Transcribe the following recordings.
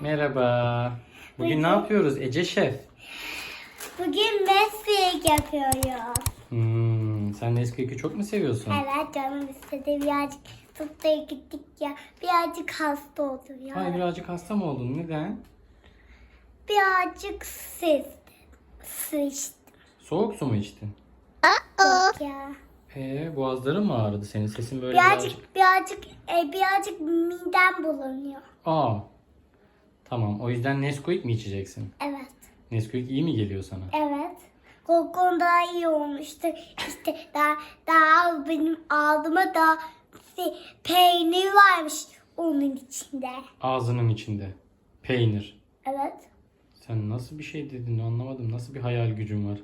Merhaba. Bugün ne yapıyoruz Ece Şef? Bugün Messi yapıyoruz. Hmm, sen Nesquik'i çok mu seviyorsun? Evet canım istedi birazcık tuttuya gittik ya. Birazcık hasta oldum ya. Ay birazcık hasta mı oldun? Neden? Birazcık sıçtım. Sıçtım. Soğuk su mu içtin? Yok ya. Ee, boğazların mı ağrıdı senin? Sesin böyle birazcık... Birazcık birazcık e, birazcık midem bulanıyor. Aa. Tamam. O yüzden Nesquik mi içeceksin? Evet. Nesquik iyi mi geliyor sana? Evet. Kokon daha iyi olmuştu. İşte daha daha benim ağzıma da peynir varmış onun içinde. Ağzının içinde. Peynir. Evet. Sen nasıl bir şey dedin anlamadım. Nasıl bir hayal gücün var?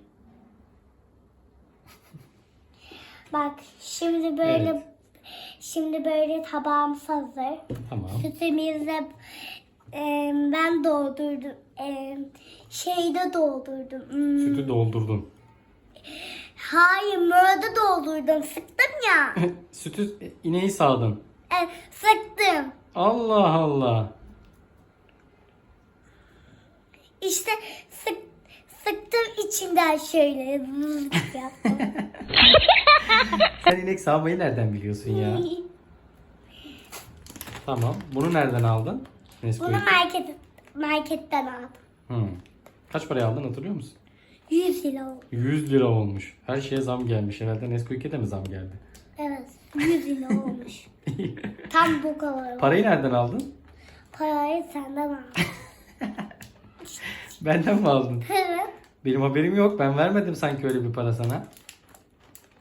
Bak şimdi böyle Evet. şimdi böyle tabağımız hazır. Tamam. Sütümüzle e, ben doldurdum. E, şeyde doldurdum. Hmm, Sütü doldurdun. Hayır mörde doldurdum. Sıktım ya. Sütü ineği sağdın. E, sıktım. Allah Allah. İşte sık, sıktım içinden şöyle yaptım. Sen inek sağmayı nereden biliyorsun ya? Tamam. Bunu nereden aldın? Nesquik. Bunu market, marketten aldım. Hmm. Kaç paraya aldın hatırlıyor musun? 100 lira oldu. 100 lira olmuş. Her şeye zam gelmiş. Herhalde Nesquik'e de mi zam geldi? Evet 100 lira olmuş. Tam bu kadar. Parayı nereden aldın? Parayı senden aldım. Benden mi aldın? Evet. Benim haberim yok. Ben vermedim sanki öyle bir para sana.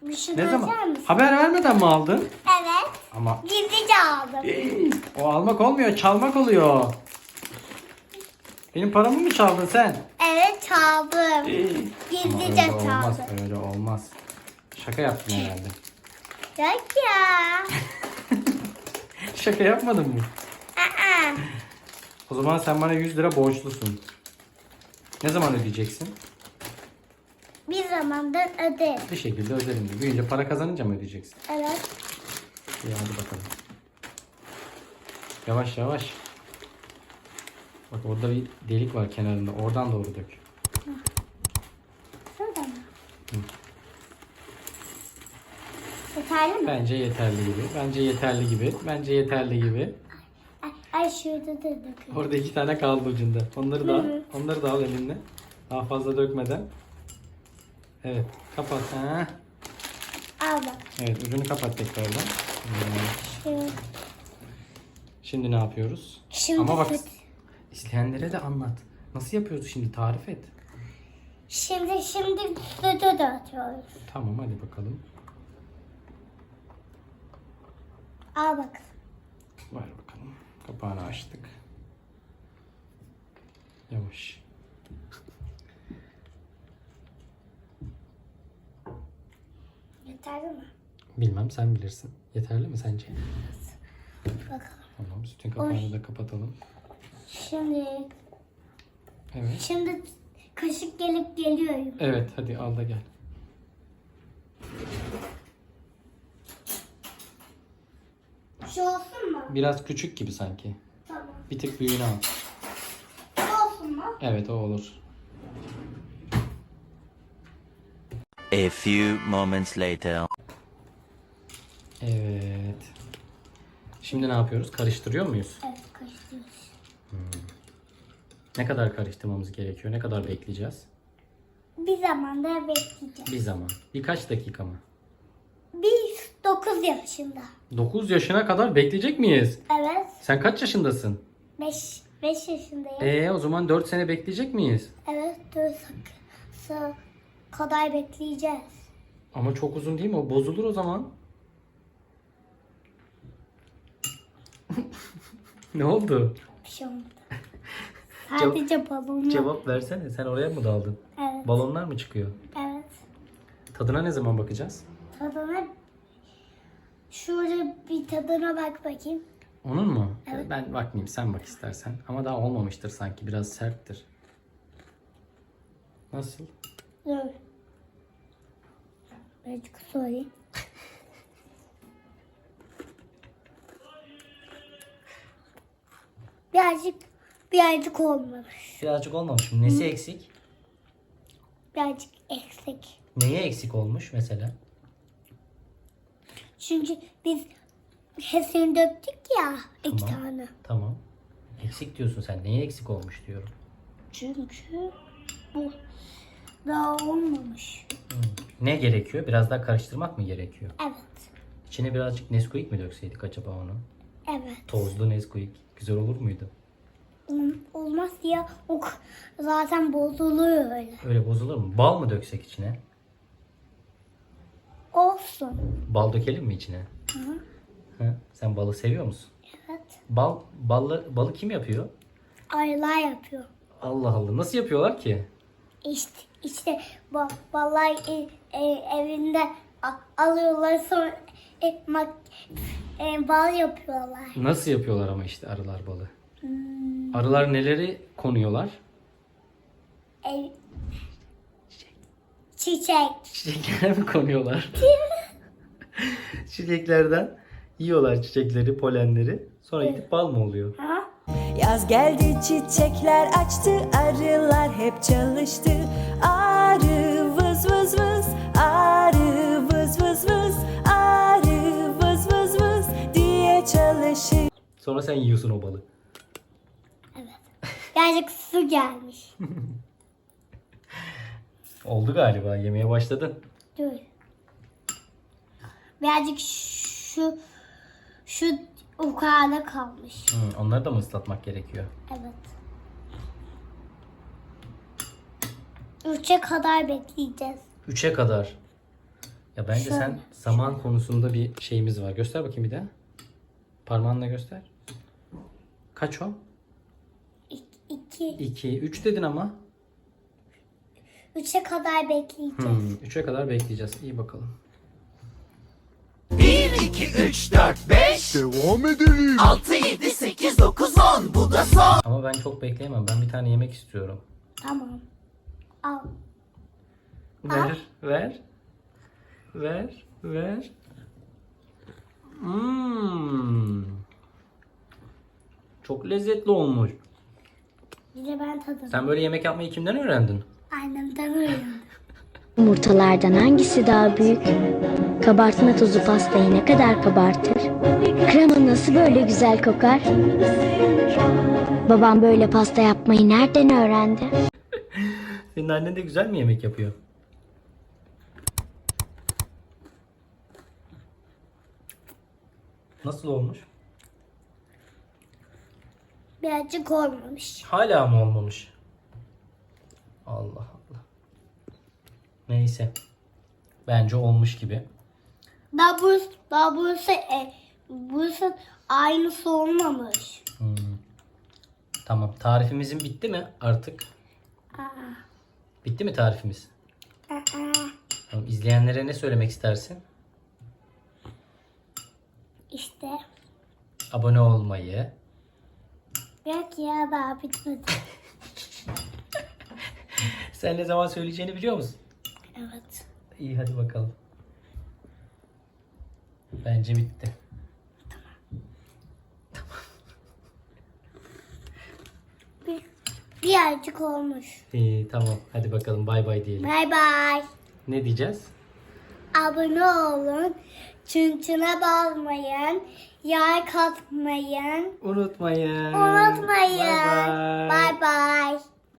Bir şey Ne zaman? mısın? Haber vermeden mi aldın? Evet. Ama Gizlice aldım. o almak olmuyor, çalmak oluyor. Benim paramı mı çaldın sen? Evet çaldım. Ama Gizlice öyle olmaz, çaldım. öyle olmaz. Şaka yaptın herhalde. Yok ya. Şaka yapmadın mı? Aa. O zaman sen bana 100 lira borçlusun. Ne zaman ödeyeceksin? Bir zamandan öderim. Bir şekilde öderim. diyor. Büyüyünce para kazanınca mı ödeyeceksin? Evet. İyi hadi bakalım. Yavaş yavaş. Bak orada bir delik var kenarında. Oradan doğru dök. Şurada mı? Yeterli mi? Bence yeterli gibi. Bence yeterli gibi. Bence yeterli gibi. Ay, şurada da döküyorum. Orada iki tane kaldı ucunda. Onları da. Onları da al elinle. Daha fazla dökmeden. Evet. Kapat. Ha. Al bak. Evet ucunu kapat tekrardan. Şu. Şimdi ne yapıyoruz? Şimdi Ama bak süt. izleyenlere de anlat. Nasıl yapıyoruz şimdi tarif et. Şimdi şimdi sütü döküyoruz. Tamam hadi bakalım. Al bak. Ver bakalım. Kapağını açtık. Yavaş. Yeterli mi? Bilmem sen bilirsin. Yeterli mi sence? Bakalım. Tamam sütün kapağını da kapatalım. Şimdi Evet. şimdi kaşık gelip geliyor. Evet hadi al da gel. Şu olsun mu? Biraz küçük gibi sanki. Tamam. Bir tık büyüğünü al. Şu olsun mu? Evet o olur. A few moments later. Evet. Şimdi ne yapıyoruz? Karıştırıyor muyuz? Evet karıştırıyoruz. Ne kadar karıştırmamız gerekiyor? Ne kadar bekleyeceğiz? Bir zamanda bekleyeceğiz. Bir zaman. Birkaç dakika mı? Biz 9 yaşında. 9 yaşına kadar bekleyecek miyiz? Evet. Sen kaç yaşındasın? 5 5 yaşındayım. Ee o zaman 4 sene bekleyecek miyiz? Evet 4 sak kadar bekleyeceğiz. Ama çok uzun değil mi? O bozulur o zaman. ne oldu? Bir şey olmadı. Sadece balon yok. Cevap versene. Sen oraya mı daldın? Evet. Balonlar mı çıkıyor? Evet. Tadına ne zaman bakacağız? Tadına şurada bir tadına bak bakayım. Onun mu? Evet. Ben bakmayayım. Sen bak istersen. Ama daha olmamıştır sanki. Biraz serttir. Nasıl? Dur. Birazcık sorayım. Birazcık Birazcık olmamış. Birazcık olmamış mı? Nesi eksik? Birazcık eksik. Neye eksik olmuş mesela? Çünkü biz hepsini döktük ya iki Tamam. tane. Tamam. Eksik diyorsun sen. Neye eksik olmuş diyorum. Çünkü bu daha olmamış. Ne gerekiyor? Biraz daha karıştırmak mı gerekiyor? Evet. İçine birazcık Nesquik mi dökseydik acaba onu? Evet. Tozlu Nesquik. Güzel olur muydu? Ol- Olmaz ya o k- zaten bozuluyor öyle. Öyle bozulur mu? Bal mı döksek içine? Olsun. Bal dökelim mi içine? Hı? Sen balı seviyor musun? Evet. Bal, ballı, balı kim yapıyor? Aylar yapıyor. Allah Allah. Nasıl yapıyorlar ki? İşte işte vallahi e, e, evinde alıyorlar sonra e, mak- e, bal yapıyorlar. Nasıl yapıyorlar ama işte arılar balı? Arılar neleri konuyorlar? E, çiçek. Çiçeklere mi konuyorlar? Çiçeklerden yiyorlar çiçekleri, polenleri. Sonra gidip bal mı oluyor? Ha? Yaz geldi çiçekler açtı arılar hep çalıştı Arı vız vız vız arı vız vız vız arı vız vız vız diye çalışır Sonra sen yiyorsun o balı. Birazcık su gelmiş. Oldu galiba. Yemeye başladın. Dur. Birazcık şu şu yukarıda kalmış. Hı, onları da mı ıslatmak gerekiyor? Evet. Üçe kadar bekleyeceğiz. Üçe kadar. Ya bence Şöyle, sen zaman konusunda bir şeyimiz var. Göster bakayım bir daha. Parmağınla göster. Kaç o? İki, İki. Üç dedin ama. üçe kadar bekleyeceğiz. Hmm, üçe kadar bekleyeceğiz. İyi bakalım. Devam edelim. Ama ben çok bekleyemem. Ben bir tane yemek istiyorum. Tamam. Al. Ver, ver. Ver, ver. Hmm. Çok lezzetli olmuş. Bir de ben tadım. Sen böyle yemek yapmayı kimden öğrendin? Annemden öğrendim. Yumurtalardan hangisi daha büyük? Kabartma tozu pastayı ne kadar kabartır? Krema nasıl böyle güzel kokar? Babam böyle pasta yapmayı nereden öğrendi? Senin annen de güzel mi yemek yapıyor? Nasıl olmuş? Birazcık olmamış. Hala mı olmamış? Allah Allah. Neyse. Bence olmuş gibi. Daha burası, daha burası, e, burası aynısı olmamış. Hmm. Tamam. Tarifimizin bitti mi artık? Aa, Bitti mi tarifimiz? aa. Tamam. İzleyenlere ne söylemek istersin? İşte. Abone olmayı, Yok ya daha bitmedi. Sen ne zaman söyleyeceğini biliyor musun? Evet. İyi hadi bakalım. Bence bitti. Bir, birazcık olmuş. İyi tamam. Hadi bakalım bay bay diyelim. Bay bay. Ne diyeceğiz? Abone olun. Çınçına basmayın. Yay katmayın. Unutmayın. Unutmayın. Bay